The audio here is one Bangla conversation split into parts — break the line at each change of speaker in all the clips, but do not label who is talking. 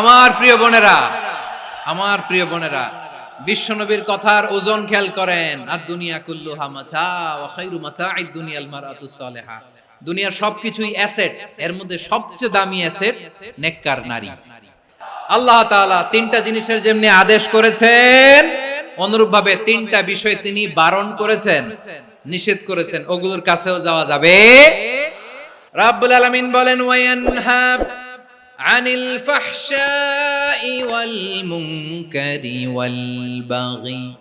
আমার প্রিয় বোনেরা, আমার প্রিয় বোনেরা, বিশ্বনবীর কথার ওজন খেয়াল করেন। আর দুনিয়া কুল্লু হামাচা সালেহা। দুনিয়ার সবকিছুই অ্যাসেট, এর মধ্যে সবচেয়ে দামি অ্যাসেট নেককার নারী। আল্লাহ তাআলা তিনটা জিনিসের যেমনি আদেশ করেছেন, অনুরূপভাবে তিনটা বিষয় তিনি বারণ করেছেন, নিষেধ করেছেন। ওগুলোর কাছেও যাওয়া যাবে। রাব্বুল আলামিন বলেন ওয়ায়ানহা ওয়াল মুনকারি ওয়াল বাগি।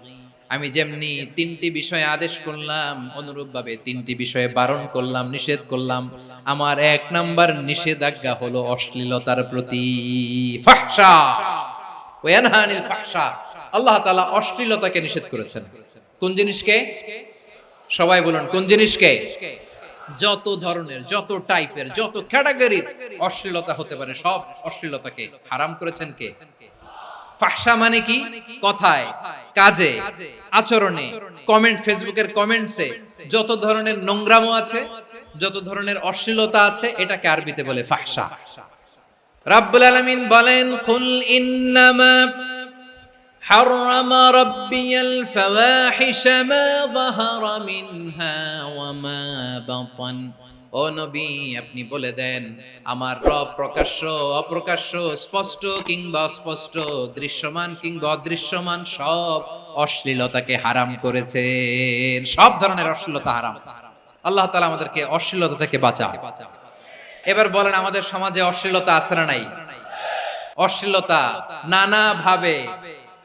আমি যেমনি তিনটি বিষয়ে আদেশ করলাম, অনুরূপভাবে তিনটি বিষয়ে বারণ করলাম, নিষেধ করলাম, আমার এক নাম্বার নিষেধাজ্ঞা হলো অশ্লীলতার প্রতি ফাহশা। ওয়ানহা আনিল ফাহশা। আল্লাহ তাআলা অশ্লীলতাকে নিষেধ করেছেন। কোন জিনিসকে? সবাই বলুন, কোন জিনিসকে? যত ধরনের, যত টাইপের যত ক্যাটাগরির অশ্লীলতা হতে পারে, সব অশ্লীলতাকে হারাম করেছেন কে? ফাহসা মানে কি? কথায়, কাজে, আচরণে কমেন্ট ফেসবুকের কমেন্টসে যত ধরনের নোংরামো আছে, যত ধরনের অশ্লীলতা আছে, এটাকে আরবিতে বলে ফাহসা। রাব্বুল আলামিন বলেন, কুল ইন্নামা حرم ربي الفواحش ما ظهر منها وما بطن ও নবী আপনি বলে দেন আমার রব প্রকাশ্য অপ্রকাশ্য স্পষ্ট কিংবা অস্পষ্ট দৃশ্যমান কিংবা অদৃশ্যমান সব অশ্লীলতাকে হারাম করেছেন সব ধরনের অশ্লীলতা হারাম আল্লাহ তাআলা আমাদেরকে অশ্লীলতা থেকে বাঁচা এবার বলেন আমাদের সমাজে অশ্লীলতা আছে না নাই অশ্লীলতা নানা ভাবে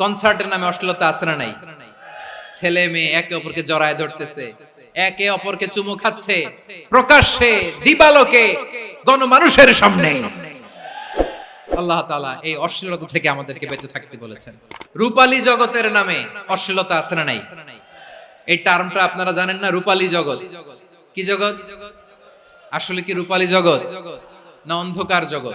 কনসার্টের নামে অশ্লীলতা আছে না নাই? ছেলে মেয়ে একে অপরকে জড়ায় ধরতেছে, একে অপরকে চুমু খাচ্ছে, প্রকাশ্যে দিবালোকে গণমানুষের সামনে। আল্লাহ তাআলা এই অশ্লীলতা থেকে আমাদেরকে বেঁচে থাকতে বলেছেন। রূপালী জগতের নামে অশ্লীলতা আছে না নাই? এই টার্মটা আপনারা জানেন না, রূপালী জগৎ। কি জগৎ? আসলে কি রূপালী জগৎ? না অন্ধকার জগৎ।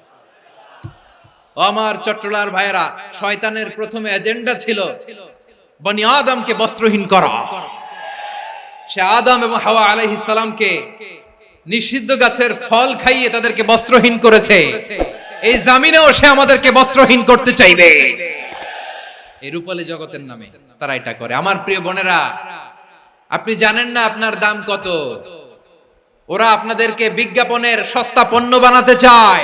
আমার চট্টলার ভাইয়েরা, শয়তানের প্রথমে এজেন্ডা ছিল বনি আদমকে বস্ত্রহীন করা। সে আদম এবং হাওয়া আলাইহিস সালামকে নিষিদ্ধ গাছের ফল খাইয়ে তাদেরকে বস্ত্রহীন করেছে। এই জামিনেও সে আমাদেরকে বস্ত্রহীন করতে চাইবে। এই রূপালী জগতের নামে তারা এটা করে। আমার প্রিয় বোনেরা, আপনি জানেন না আপনার দাম কত? ওরা আপনাদেরকে বিজ্ঞাপনের সস্তা পণ্য বানাতে চায়।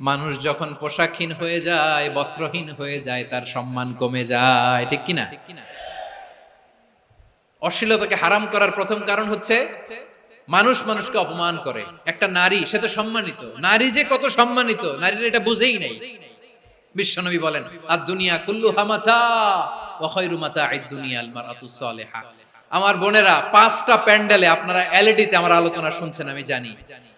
মানুষ যখন পোশাকহীন হয়ে যায় বস্ত্রহীন হয়ে যায় তার সম্মান কমে যায় ঠিক কিনা? অশ্লীলতাকে হারাম করার প্রথম কারণ হচ্ছে মানুষ মানুষকে অপমান করে। একটা নারী সে তো সম্মানিত। নারী যে কত সম্মানিত নারীর এটা বুঝেই নাই। বিশ্বনবী বলেন আর দুনিয়া কুল্লু হামাচা ওয়াখাইরু মাতাঈদ দুনিয়া আল মারাতু সালিহা। আমার বোনেরা পাঁচটা প্যান্ডেলে আপনারা এলইডিতে আমার আলোচনা শুনছেন আমি জানি।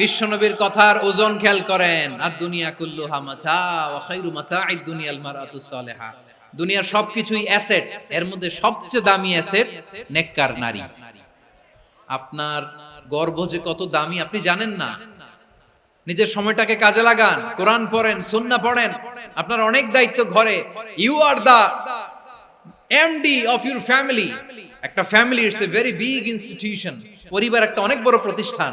বিশ্বনবীর কথার ওজন খেয়াল করেন আর দুনিয়া কুল্লু হামাচা ওয়া খাইরু মাতাঈদ দুনিয়াল মারাতু সালেহা। দুনিয়ার সবকিছুই অ্যাসেট, এর মধ্যে সবচেয়ে দামি অ্যাসেট নেককার নারী। আপনার গর্ভ যে কত দামি, আপনি জানেন না। নিজের সময়টাকে কাজে লাগান, কোরআন পড়েন, সুন্নাহ পড়েন। আপনার অনেক দায়িত্ব ঘরে। You are the MD of your family একটা family it's a very big institution পরিবার একটা অনেক বড় প্রতিষ্ঠান।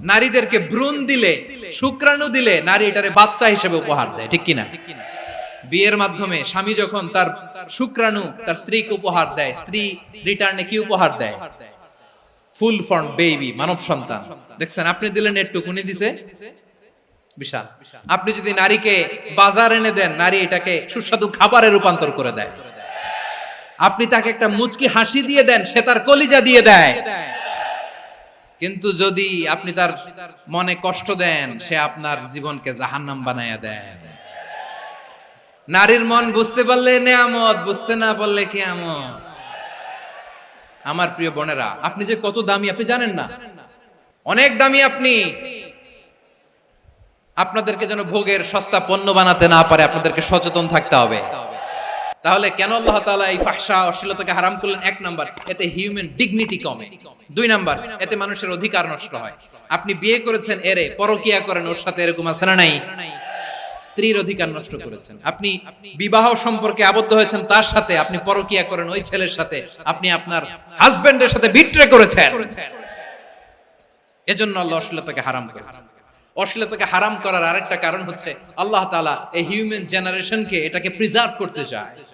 নারীদেরকে ভ্রূণ দিলে, শুক্রাণু দিলে নারী এটারে বাচ্চা হিসেবে উপহার দেয়, ঠিক কিনা? বিয়ের মাধ্যমে স্বামী যখন তার শুক্রাণু, তার স্ত্রীকে উপহার দেয়, স্ত্রী রিটার্নে কি উপহার দেয়? ফুল ফর্ম, বেবি, মানব সন্তান। দেখছেন, আপনি দিলেন একটুকুনি দিছে? বিশাল। আপনি যদি নারীকে বাজার এনে দেন, নারী এটাকে সুস্বাদু খাবারে রূপান্তর করে দেয়। আপনি তাকে একটা মুচকি হাসি দিয়ে দেন, সে তার কলিজা দিয়ে দেয়। কিন্তু যদি আপনি তার মনে কষ্ট দেন, সে আপনার জীবনকে জাহান্নাম বানায়া দেয়। নারীর মন বুঝতে পারলে নেয়ামত, বুঝতে না পারলে কেয়ামত। আমার প্রিয় বোনেরা, আপনি যে কত দামি, আপনি জানেন না? অনেক দামি আপনি। আপনাদেরকে যেন ভোগের সস্তা পণ্য বানাতে না পারে, আপনাদেরকে সচেতন থাকতে হবে। তাহলে কেন আল্লাহ তাআলা এই ফাহশা অশ্লীলতাকে হারাম করলেন? এক নাম্বার, এতে হিউম্যান ডিগনিটি কমে। দুই নাম্বার, এতে মানুষের অধিকার নষ্ট হয়। আপনি বিয়ে করেছেন, এরে পরকিয়া করেন, ওর সাথে এরকম আছে না নাই? স্ত্রীর অধিকার নষ্ট করেছেন। আপনি বিবাহ সম্পর্কে আবদ্ধ হয়েছেন, তার সাথে আপনি পরকিয়া করেন, ওই ছেলের সাথে আপনি আপনার হাজবেন্ডের সাথে বিট্রে করেছেন। এজন্য আল্লাহ অশ্লীলতাকে হারাম করেছেন। অশ্লীলতাকে হারাম করার আরেকটা কারণ হচ্ছে, আল্লাহ তাআলা এই হিউম্যান জেনারেশনকে এটাকে প্রিজার্ভ করতে চায়।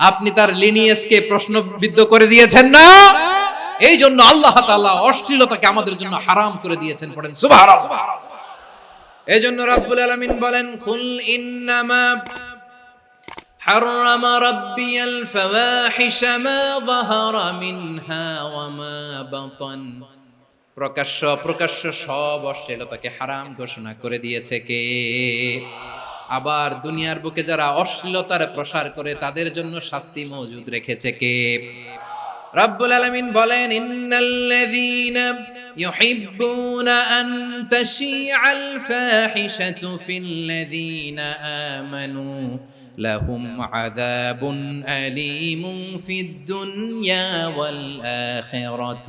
আপনি তার লিনিয়েসকে প্রশ্নবিদ্ধ করে দিয়েছেন না এই জন্য আল্লাহ তাআলা অশ্লীলতাকে আমাদের জন্য হারাম করে দিয়েছেন পড়েন সুবহানাল্লাহ এই জন্য রাব্বুল আলামিন বলেন কুল ইন্নামা حرم ربي الفواحش ما ظهر منها وما بطن প্রকাশ্য প্রকাশ্য সব অশ্লীলতাকে হারাম ঘোষণা করে দিয়েছে কে আবার দুনিয়ার বুকে যারা অশ্লীলতার প্রসার করে তাদের জন্য শাস্তি মজুদ রেখেছে কে রব্বুল আলামিন বলেন ইন্নাল্লাযীনা يحبون أن تشيع الفاحشة في الذين آمنوا لهم عذاب أليم في الدنيا والآخرة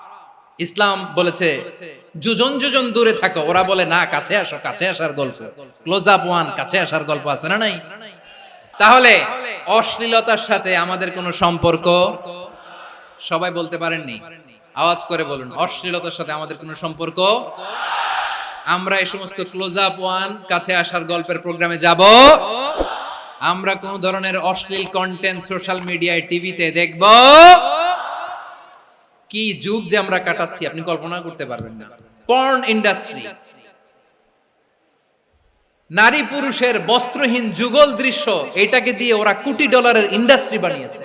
ইসলাম বলেছে, যোজন যোজন দূরে থাকো। ওরা বলে, না, কাছে আসো, কাছে আসার গল্প। ক্লোজ আপ ওয়ান কাছে আসার গল্প আছে না নাই? তাহলে, অশ্লীলতার সাথে আমাদের কোনো সম্পর্ক? সবাই বলতে পারেননি? আওয়াজ করে বলুন, অশ্লীলতার সাথে আমাদের কোনো সম্পর্ক? আমরা এই সমস্ত ক্লোজ আপ ওয়ান কাছে আসার গল্পের প্রোগ্রামে যাব। আমরা কোন ধরনের অশ্লীল কন্টেন্ট সোশ্যাল মিডিয়ায় টিভিতে দেখব। কি যুগ যে আমরা কাটাচ্ছি আপনি কল্পনা করতে পারবেন না। পর্ন ইন্ডাস্ট্রি নারী পুরুষের বস্ত্রহীন যুগল দৃশ্য, এটাকে দিয়ে ওরা কোটি ডলারের ইন্ডাস্ট্রি বানিয়েছে।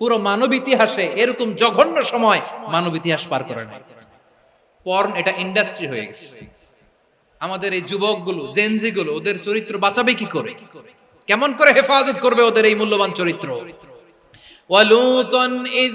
পুরো মানব ইতিহাসে এরকম জঘন্য সময় মানব ইতিহাস পার করে না পর্ন এটা ইন্ডাস্ট্রি হয়ে গেছে। আমাদের এই যুবকগুলো জেনজিগুলো ওদের চরিত্র বাঁচাবে কি করে? কেমন করে হেফাজত করবে ওদের এই মূল্যবান চরিত্র? ওয়ালুতন ইজ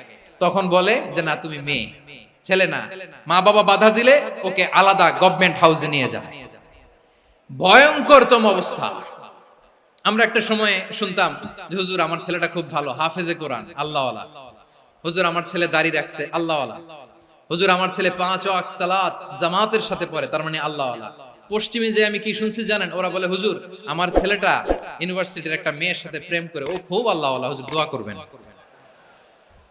তখন বলে যে, না, তুমি মেয়ে, ছেলে না। মা বাবা বাধা দিলে ওকে আলাদা গভর্নমেন্ট হাউসে নিয়ে যাও। ভয়ঙ্করতম অবস্থা। আমরা একটা সময় শুনতাম যে, হুজুর, আমার ছেলেটা খুব ভালো, হাফেজে কোরআন, আল্লাহওয়ালা। হুজুর, আমার ছেলে দাড়ি রাখছে, আল্লাহওয়ালা। হুজুর, আমার ছেলে পাঁচ ওয়াক্ত সালাত জামাতের সাথে পড়ে, তার মানে আল্লাহওয়ালা। পশ্চিমে যে আমি কি শুনছি জানেন, ওরা বলে, হুজুর, আমার ছেলেটা ইউনিভার্সিটির একটা মেয়ের সাথে প্রেম করে, ও খুব আল্লাহওয়ালা, হুজুর, দোয়া করবেন।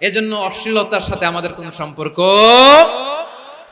এজন্য অশ্লীলতার সাথে আমাদের কোনো সম্পর্ক